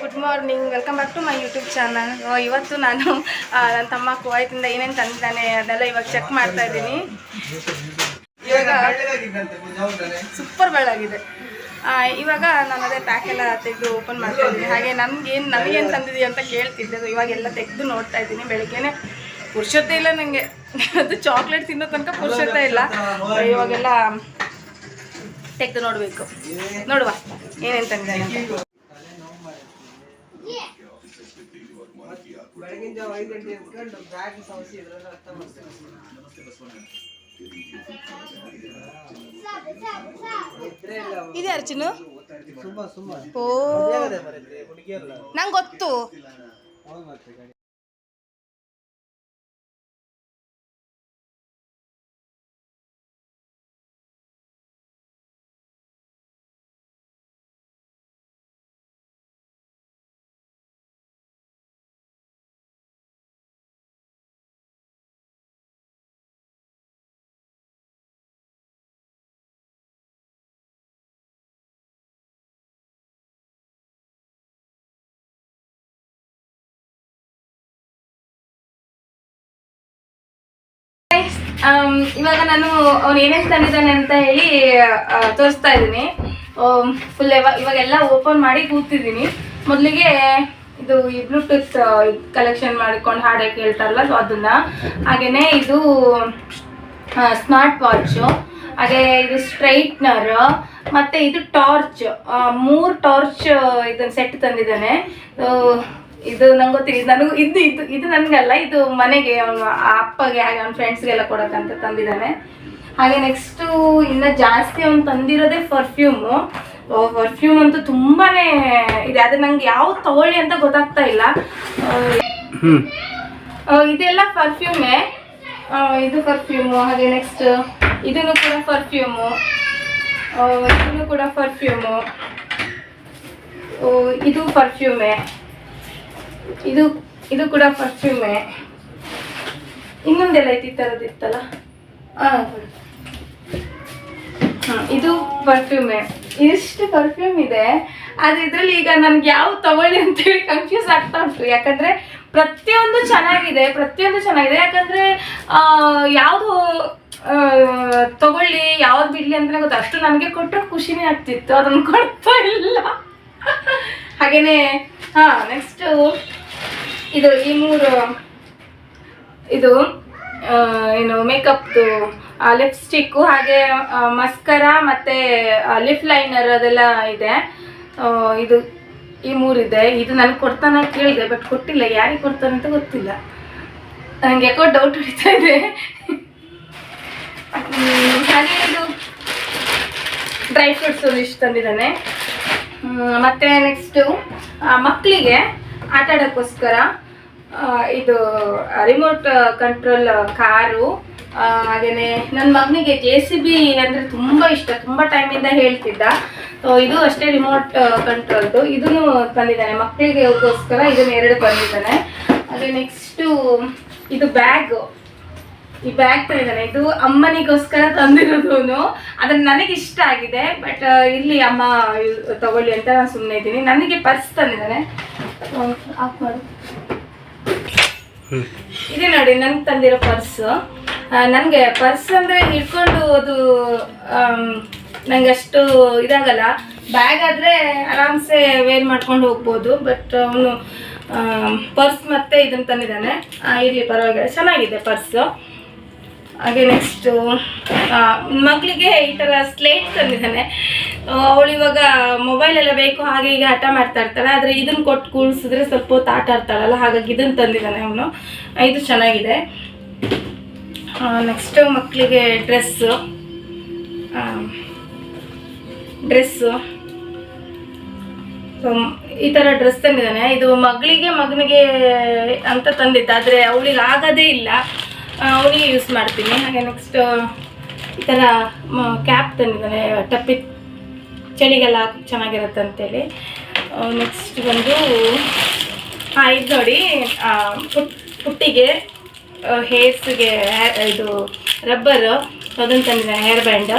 Good morning. Welcome back to my YouTube channel ಇವತ್ತು ನಾನು ನನ್ನ ತಮ್ಮ ಕುವೈತಿಂದ ಏನೇನು ತಂದಿದ್ದಾನೆ ಅದೆಲ್ಲ ಇವಾಗ ಚೆಕ್ ಮಾಡ್ತಾ ಇದ್ದೀನಿ. ಇವಾಗ ಸೂಪರ್ ಬೆಳಗಿದೆ ಇವಾಗ ನಾನು ಅದೇ ಪ್ಯಾಕ್ ಎಲ್ಲ ತೆಗೆದು ಓಪನ್ ಮಾಡ್ತಾ ಇದ್ದೀನಿ. ಹಾಗೆ ನಮ್ಗೇನು ನಮಗೇನು ತಂದಿದ್ದೀವಿ ಅಂತ ಕೇಳ್ತಿದ್ದೆ. ಇವಾಗೆಲ್ಲ ತೆಗೆದು ನೋಡ್ತಾ ಇದ್ದೀನಿ ಬೆಳಿಗ್ಗೆನೆ. ಪುರುಷತ್ತೆ ಇಲ್ಲ ನನಗೆ ಅದು ಚಾಕ್ಲೇಟ್ ತಿನ್ನೋ ತನಕ ಪುರುಷತೆ ಇಲ್ಲ. ಇವಾಗೆಲ್ಲ ತೆಗೆದು ನೋಡಬೇಕು. ನೋಡುವ. ಏನೇನು ತಂದಿದ್ದಾನೆ ಬೆಳಗಿನ ಜಾವ ಐದು ಗಂಟೆ ಎತ್ಕೊಂಡು ಬ್ಯಾಗ್ ಸಮಸ್ಯೆ ಇದ್ರಲ್ಲಿ ಅರ್ಥ ಇದೆ ಅರ್ಚನು? ಸುಮ್ಮ ಸುಮ್ಮ. ಓ. ನಂಗೆ ಗೊತ್ತು ಇವಾಗ ನಾನು ಅವ್ನು ಏನೇನು ತಂದಿದ್ದಾನೆ ಅಂತ ಹೇಳಿ ತೋರಿಸ್ತಾ ಇದ್ದೀನಿ. ಫುಲ್ ಇವಾಗೆಲ್ಲ ಓಪನ್ ಮಾಡಿ ಕೂತಿದ್ದೀನಿ. ಮೊದಲಿಗೆ ಇದು ಈ ಬ್ಲೂಟೂತ್ ಕಲೆಕ್ಷನ್ ಮಾಡಿಕೊಂಡು ಹಾಡಕ್ಕೆ ಹೇಳ್ತಾರಲ್ಲ ಸೊ ಅದನ್ನ. ಹಾಗೇನೆ ಇದು ಸ್ಮಾರ್ಟ್ ವಾಚು ಹಾಗೆ ಇದು ಸ್ಟ್ರೈಟ್ನರ್ ಮತ್ತೆ ಇದು ಟಾರ್ಚ್ ಮೂರು ಟಾರ್ಚ್ ಇದನ್ನ ಸೆಟ್ ತಂದಿದ್ದಾನೆ. ಇದು ನಂಗೆ ಗೊತ್ತಿಲ್ಲ ನನಗೂ ಇದು ಇದು ಇದು ನನಗಲ್ಲ ಇದು ಮನೆಗೆ ಅವನು ಅಪ್ಪಗೆ ಹಾಗೆ ಅವ್ನ ಫ್ರೆಂಡ್ಸ್ಗೆಲ್ಲ ಕೊಡೋಕ್ಕಂತ ತಂದಿದ್ದಾನೆ. ಹಾಗೆ ನೆಕ್ಸ್ಟು ಇನ್ನು ಜಾಸ್ತಿ ಅವ್ನು ತಂದಿರೋದೇ ಪರ್ಫ್ಯೂಮು ಪರ್ಫ್ಯೂಮ್ ಅಂತೂ ತುಂಬಾ ಇದೆ. ಅದು ನಂಗೆ ಯಾವ್ದು ತಗೊಳ್ಳಿ ಅಂತ ಗೊತ್ತಾಗ್ತಾ ಇಲ್ಲ. ಇದೆಲ್ಲ ಪರ್ಫ್ಯೂಮೇ ಇದು ಪರ್ಫ್ಯೂಮು ಹಾಗೆ ನೆಕ್ಸ್ಟ್ ಇದನ್ನು ಕೂಡ ಪರ್ಫ್ಯೂಮು ಇದನ್ನು ಕೂಡ ಪರ್ಫ್ಯೂಮು ಇದು ಪರ್ಫ್ಯೂಮೇ ಇದು ಇದು ಕೂಡ ಪರ್ಫ್ಯೂಮೇ ಇನ್ನೊಂದೆಲ್ಲ ಐತಿ ಹಾಂ ಇದು ಪರ್ಫ್ಯೂಮೆ ಇಷ್ಟು ಪರ್ಫ್ಯೂಮ್ ಇದೆ. ಆದ್ರೆ ಇದ್ರಲ್ಲಿ ಈಗ ನನ್ಗೆ ಯಾವ ತಗೊಳ್ಳಿ ಅಂತೇಳಿ ಕನ್ಫ್ಯೂಸ್ ಆಗ್ತಾ ಉಂಟು. ಯಾಕಂದ್ರೆ ಪ್ರತಿಯೊಂದು ಚೆನ್ನಾಗಿದೆ ಪ್ರತಿಯೊಂದು ಚೆನ್ನಾಗಿದೆ. ಯಾಕಂದ್ರೆ ಯಾವುದು ತಗೊಳ್ಳಿ, ಯಾವ್ದು ಬಿಡ್ಲಿ ಅಂತ ಗೊತ್ತು? ಅಷ್ಟು ನನಗೆ ಕೊಟ್ಟರೆ ಖುಷಿನೇ ಆಗ್ತಿತ್ತು. ಅದನ್ನು ಕೊಡ್ತಾ ಇಲ್ಲ. ಹಾಗೇನೆ, ಹಾ ನೆಕ್ಸ್ಟ್ ಇದು ಈ ಮೂರು, ಇದು ಏನು ಮೇಕಪ್ದು ಲಿಪ್ಸ್ಟಿಕ್ಕು ಹಾಗೆ ಮಸ್ಕರ ಮತ್ತು ಲಿಪ್ ಲೈನರ್ ಅದೆಲ್ಲ ಇದೆ. ಇದು ಈ ಮೂರಿದೆ. ಇದು ನನಗೆ ಕೊಡ್ತಾನೆ ಕೇಳಿದೆ ಬಟ್ ಕೊಟ್ಟಿಲ್ಲ. ಯಾರಿಗೆ ಕೊಡ್ತಾನೆ ಅಂತ ಗೊತ್ತಿಲ್ಲ. ನನಗೆ ಯಾಕೋ ಡೌಟ್ ಹೊಡಿತಾ ಇದೆ. ಹಾಗೆ ಇದು ಡ್ರೈ ಫ್ರೂಟ್ಸ್ ಇಷ್ಟು ತಂದಿದ್ದಾನೆ. ಮತ್ತೆ ನೆಕ್ಸ್ಟು ಮಕ್ಕಳಿಗೆ ಆಟ ಆಡೋಕ್ಕೋಸ್ಕರ ಇದು ರಿಮೋಟ್ ಕಂಟ್ರೋಲ್ ಕಾರು ಹಾಗೇನೆ ನನ್ನ ಮಗನಿಗೆ ಜೆ ಸಿ ಬಿ ಅಂದರೆ ತುಂಬ ಇಷ್ಟ, ತುಂಬ ಟೈಮಿಂದ ಹೇಳ್ತಿದ್ದ. ಸೊ ಇದು ಅಷ್ಟೇ ರಿಮೋಟ್ ಕಂಟ್ರೋಲ್ದು ಇದನ್ನು ತಂದಿದ್ದಾನೆ ಮಕ್ಕಳಿಗೆ ಅವ್ರಿಗೋಸ್ಕರ ಇದನ್ನು ಎರಡು ತಂದಿದ್ದಾನೆ. ಹಾಗೆ ನೆಕ್ಸ್ಟು ಇದು ಬ್ಯಾಗು ಈ ಬ್ಯಾಗ್ ತಂದಿದ್ದಾನೆ ಇದು ಅಮ್ಮನಿಗೋಸ್ಕರ ತಂದಿರೋದು ಅದನ್ನ ನನಗೆ ಇಷ್ಟ ಆಗಿದೆ ಬಟ್ ಇಲ್ಲಿ ಅಮ್ಮ ತಗೊಳ್ಳಿ ಅಂತ ನಾನು ಸುಮ್ಮನೆ ಇದ್ದೀನಿ. ನನಗೆ ಪರ್ಸ್ ತಂದಿದ್ದಾನೆ. ಆಫ್ ಮಾಡು ಇದೆ ನೋಡಿ, ನನ್ಗೆ ತಂದಿರೋ ಪರ್ಸ್ ನನಗೆ ಪರ್ಸ್ ಅಂದರೆ ಹಿಡ್ಕೊಂಡು ಅದು ನಂಗೆ ಅಷ್ಟು ಇದಾಗಲ್ಲ. ಬ್ಯಾಗ್ ಆದರೆ ಆರಾಮ್ಸೆ ವೇರ್ ಮಾಡ್ಕೊಂಡು ಹೋಗ್ಬೋದು ಬಟ್ ಅವನು ಪರ್ಸ್ ಮತ್ತೆ ಇದನ್ನು ತಂದಿದ್ದಾನೆ. ಇರಲಿ ಪರವಾಗಿಲ್ಲ. ಚೆನ್ನಾಗಿದೆ ಪರ್ಸು ಹಾಗೆ ನೆಕ್ಸ್ಟು ಮಕ್ಕಳಿಗೆ ಈ ಥರ ಸ್ಲೇಟ್ ತಂದಿದ್ದಾನೆ. ಅವಳು ಇವಾಗ ಮೊಬೈಲ್ ಎಲ್ಲ ಬೇಕು, ಹಾಗೆ ಈಗ ಹಠ ಮಾಡ್ತಾ ಇರ್ತಾಳೆ. ಆದರೆ ಇದನ್ನು ಕೊಟ್ಟು ಕೂಡಿಸಿದ್ರೆ ಸ್ವಲ್ಪ ಹೊತ್ತು ಆಟ ಆಡ್ತಾಳಲ್ಲ, ಹಾಗಾಗಿ ಇದನ್ನು ತಂದಿದ್ದಾನೆ ಅವನು. ಇದು ಚೆನ್ನಾಗಿದೆ. ನೆಕ್ಸ್ಟು ಮಕ್ಕಳಿಗೆ ಡ್ರೆಸ್ಸು ಡ್ರೆಸ್ಸು ಈ ಥರ ಡ್ರೆಸ್ ತಂದಿದ್ದಾನೆ. ಇದು ಮಗಳಿಗೆ ಮಗನಿಗೆ ಅಂತ ತಂದಿದ್ದ, ಆದರೆ ಅವಳಿಗೆ ಆಗೋದೇ ಇಲ್ಲ. ಅವನಿಗೆ ಯೂಸ್ ಮಾಡ್ತೀನಿ. ಹಾಗೆ ನೆಕ್ಸ್ಟ್ ಈ ಥರ ಕ್ಯಾಪ್ ತಂದಿದ್ದಾನೆ, ಟಪ್ಪಿ. ಚಳಿಗೆಲ್ಲ ಚೆನ್ನಾಗಿರುತ್ತೆ ಅಂತೇಳಿ. ನೆಕ್ಸ್ಟ್ ಬಂದು ಹಾಂ ಇದು ನೋಡಿ ಪುಟ್ಟಿಗೆ ಹೇರ್ಸ್ಗೆ ಇದು ರಬ್ಬರ್ ಅದನ್ನು ತಂದಿದ್ದಾನೆ ಹೇರ್ ಬ್ಯಾಂಡ್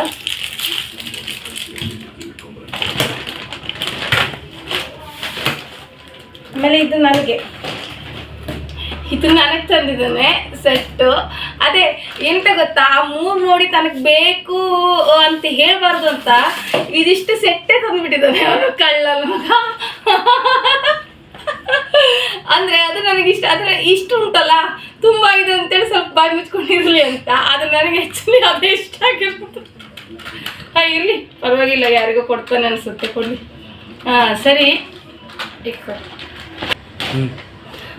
ಆಮೇಲೆ ಇದು ನನಗೆ. ಇದು ನನಗೆ ತಂದಿದ್ದಾನೆ. ಸೆಟ್ಟು. ಅದೇ, ಎಂತ ಗೊತ್ತಾ? ಆ ಮೂವ್ ನೋಡಿ ತನಗೆ ಬೇಕು ಅಂತ ಹೇಳ್ಬಾರ್ದು ಅಂತ ಇದಿಷ್ಟು ಸೆಟ್ಟೇ ತಂದುಬಿಟ್ಟಿದ್ದಾನೆ ಅವನು ಕಳ್ಳಲ್ ಮಗ. ಅಂದ್ರೆ ಅದು ನನಗೆ ಇಷ್ಟ ಆದ್ರೆ ಇಷ್ಟು ಉಂಟಲ್ಲ, ತುಂಬಾ ಇದೆ ಅಂತೇಳಿ ಸ್ವಲ್ಪ ಬಾಯಿ ಮುಚ್ಕೊಂಡಿರ್ಲಿ ಅಂತ. ಅದು ನನಗೆ ಹೆಚ್ಚಿನ ಅದೇ ಇಷ್ಟ ಆಗಿರ್ಬೋದು. ಹಾ, ಇರ್ಲಿ. ಪರವಾಗಿಲ್ಲ, ಯಾರಿಗೂ ಕೊಡ್ತಾನೆ ಅನಿಸುತ್ತೆ ಕೊಡಿ ಹಾಂ, ಸರಿ. ಇಟ್ಕೊ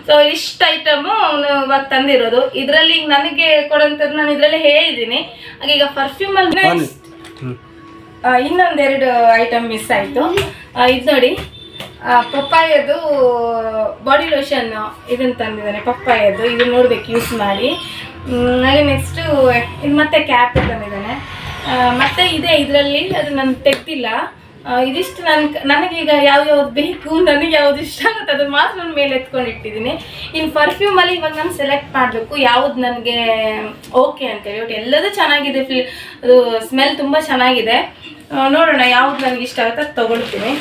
ಸೊ ಇಷ್ಟು ಐಟಮು ಅವನು ಇವಾಗ ತಂದಿರೋದು. ಇದರಲ್ಲಿ ಈಗ ನನಗೆ ಕೊಡೋಂಥದ್ದು ನಾನು ಇದರಲ್ಲಿ ಹೇಳಿದ್ದೀನಿ. ಹಾಗೆ ಈಗ ಪರ್ಫ್ಯೂಮಲ್ಲಿ ಇನ್ನೊಂದೆರಡು ಐಟಮ್ ಮಿಸ್ ಆಯಿತು. ಇದು ನೋಡಿ. ಪಪ್ಪಾಯದು ಬಾಡಿ ಲೋಷನ್ ಇದನ್ನು ತಂದಿದ್ದಾನೆ ಪಪ್ಪಾಯದು ಇದು ನೋಡ್ಬೇಕು ಯೂಸ್ ಮಾಡಿ. ಹಾಗೆ ನೆಕ್ಸ್ಟು ಇದು ಮತ್ತೆ ಕ್ಯಾಪ್ ತಂದಿದ್ದಾನೆ. ಮತ್ತು ಇದೆ ಇದರಲ್ಲಿ ಅದು ನಾನು ತೆಗ್ದಿಲ್ಲ. ಇದಿಷ್ಟು ನನ್ ನನಗೀಗ ಯಾವ ಯಾವ್ದು ಬೇಕು ನನಗೆ ಯಾವ್ದು ಇಷ್ಟ ಆಗುತ್ತೆ ಅದನ್ನ ಮಾತ್ರ ನಾನು ಮೇಲೆ ಎತ್ಕೊಂಡಿಟ್ಟಿದ್ದೀನಿ ಇನ್ ಇನ್ನು ಪರ್ಫ್ಯೂಮಲ್ಲಿ ಇವಾಗ ನಾನು ಸೆಲೆಕ್ಟ್ ಮಾಡಬೇಕು ಯಾವ್ದು ನನಗೆ ಓಕೆ ಅಂತೇಳಿ ಒಟ್ಟು ಎಲ್ಲದೂ ಚೆನ್ನಾಗಿದೆ ಫಿಲ್ ಅದು ಸ್ಮೆಲ್ ತುಂಬ ಚೆನ್ನಾಗಿದೆ. ನೋಡೋಣ ಯಾವ್ದು ನನಗೆ ಇಷ್ಟ ಆಗುತ್ತೆ ಅದು ತಗೊಳ್ತೀನಿ.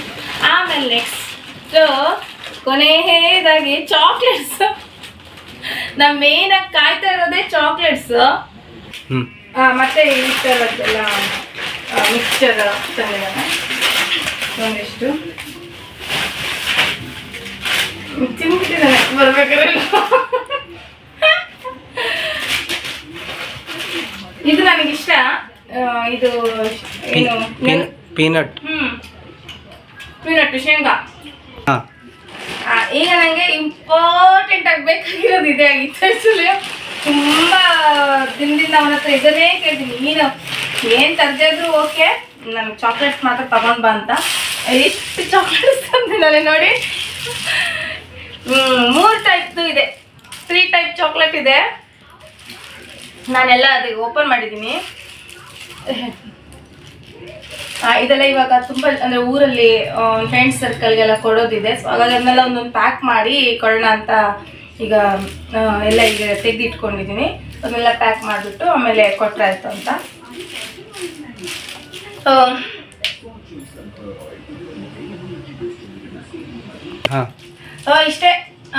ಆಮೇಲೆ ನೆಕ್ಸ್ಟ್ ಕೊನೆಯದಾಗಿ ಚಾಕ್ಲೇಟ್ಸ್ ನಾನು ಮೇಯ್ನಾಗಿ ಕಾಯ್ತಾ ಇರೋದೇ ಚಾಕ್ಲೇಟ್ಸ್ ಮತ್ತೆ ಈ ಥರದ್ದೆಲ್ಲ ಮಿಕ್ಸ್ಚರ್ ತಂದಿದ್ದಾನೆ ಒಂದಿಷ್ಟು ತಿಂದ್ಬಿಟ್ಟಿದ್ದಾನೆ ಬರ್ಬೇಕಾದ್ರೆ ಇದು ನನಗಿಷ್ಟ. ಇದು ಏನು ಪೀನಟ್. ಹ್ಮ್. ಪೀನಟ್ ಶೇಂಗಾ. ಈಗ ನನಗೆ ಇಂಪಾರ್ಟೆಂಟ್ ಆಗಬೇಕಾಗಿರೋದು ಇದೆ ಆಗಿತ್ತು ಆ್ಯಕ್ಚುಲಿ ತುಂಬ ದಿನದಿಂದ ಅವನ ಹತ್ರ ಇದನ್ನೇ ಕೇಳ್ತೀನಿ. ನೀನು ಏನು ತರದೇ ಇದ್ರು ಓಕೆ ನನಗೆ ಚಾಕ್ಲೇಟ್ಸ್ ಮಾತ್ರ ತಗೊಂಡ್ ಬಂತ ಎಷ್ಟು ಚಾಕ್ಲೇಟ್ಸ್ ತಂದಿದ್ದಾನೆ ನೋಡಿ. ಮೂರು ಟೈಪ್ದು ಇದೆ. ತ್ರೀ ಟೈಪ್ ಚಾಕ್ಲೇಟ್ ಇದೆ. ನಾನೆಲ್ಲ ಅದಕ್ಕೆ ಓಪನ್ ಮಾಡಿದ್ದೀನಿ. ಇದೆಲ್ಲ ಇವಾಗ ತುಂಬ, ಅಂದರೆ ಊರಲ್ಲಿ ಫ್ರೆಂಡ್ಸ್ ಸರ್ಕಲ್ಗೆಲ್ಲ ಕೊಡೋದಿದೆ. ಸೊ ಹಾಗಾಗಿ ಅದನ್ನೆಲ್ಲ ಒಂದೊಂದು ಪ್ಯಾಕ್ ಮಾಡಿ ಕೊಡೋಣ ಅಂತ ಈಗ ಎಲ್ಲ ಈಗ ತೆಗೆದಿಟ್ಕೊಂಡಿದ್ದೀನಿ. ಅದನ್ನೆಲ್ಲ ಪ್ಯಾಕ್ ಮಾಡಿಬಿಟ್ಟು ಆಮೇಲೆ ಕೊಟ್ಟರೆ ಆಯಿತು ಅಂತ. ಇಷ್ಟೇ,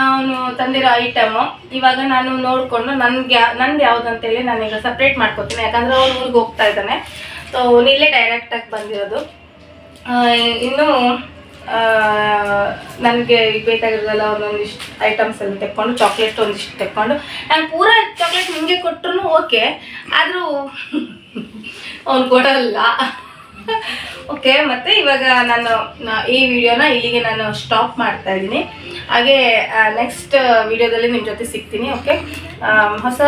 ಅವನು ತಂದಿರೋ ಐಟಮು ಇವಾಗ ನಾನು ನೋಡಿಕೊಂಡು ನನ್ಗೆ ನಂದು ಅಂತೇಳಿ ನಾನೀಗ ಸಪ್ರೇಟ್ ಮಾಡ್ಕೊತೀನಿ. ಯಾಕಂದ್ರೆ ಅವ್ರು ಊರಿಗೆ ಹೋಗ್ತಾ ಇದ್ದಾನೆ. ಸೊ ಇಲ್ಲೇ ಡೈರೆಕ್ಟಾಗಿ ಬಂದಿರೋದು. ಇನ್ನೂ ಇನ್ನು ನನಗೆ ಬೇಕಾಗಿರೋದಲ್ಲ ಒಂದೊಂದಿಷ್ಟು ಐಟಮ್ಸ್ ಎಲ್ಲ ತೆಕ್ಕೊಂಡು ಚಾಕ್ಲೇಟ್ ಒಂದಿಷ್ಟು ತೆಕ್ಕೊಂಡು. ನಾನು ಪೂರ ಚಾಕ್ಲೇಟ್ ನಿಮಗೆ ಕೊಟ್ಟರು ಓಕೆ ಆದರೂ, ಅವ್ನು ಕೊಡಲ್ಲ. ಓಕೆ ಮತ್ತೆ ಇವಾಗ ನಾನು ಈ ವಿಡಿಯೋನ ಇಲ್ಲಿಗೆ ನಾನು ಸ್ಟಾಪ್ ಮಾಡ್ತಾ ಇದ್ದೀನಿ. ಹಾಗೆ ನೆಕ್ಸ್ಟ್ ವಿಡಿಯೋದಲ್ಲಿ ನಿಮ್ಮ ಜೊತೆ ಸಿಗ್ತೀನಿ ಓಕೆ ಹೊಸ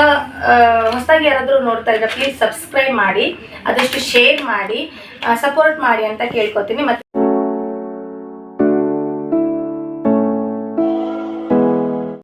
ಹೊಸದಾಗಿ ಯಾರಾದರೂ ನೋಡ್ತಾ ಇದ್ದರೆ ಪ್ಲೀಸ್ ಸಬ್ಸ್ಕ್ರೈಬ್ ಮಾಡಿ, ಆದಷ್ಟು ಶೇರ್ ಮಾಡಿ ಸಪೋರ್ಟ್ ಮಾಡಿ ಅಂತ ಕೇಳ್ಕೊತೀನಿ. ಮತ್ತೆ